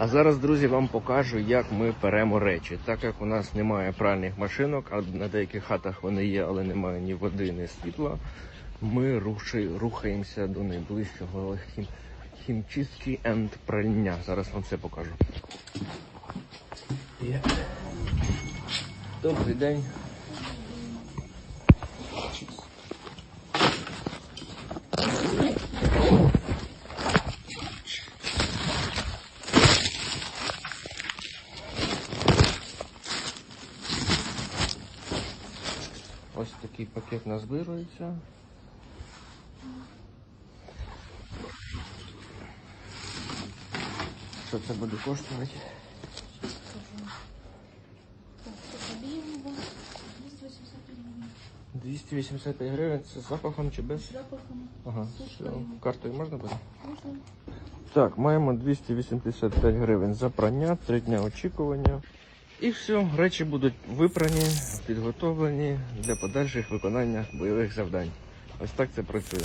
А зараз, друзі, вам покажу, як ми перемо речі. Так як у нас немає пральних машинок, а на деяких хатах вони є, але немає ні води, ні світла. Ми рухаємося до найближчого хім, хімчистки енд пральня. Зараз вам все покажу. Є. Добрий день. Ось такий пакет назбирується. Що це буде коштувати? Об'ємного 285 гривень. 285 гривень. Це з запахом чи без? З запахом. Ага. Все. Картою можна буде? Можна. Так, маємо 285 гривень за прання, 3 дня очікування. І все, речі будуть випрані, підготовлені для подальших виконання бойових завдань. Ось так це працює.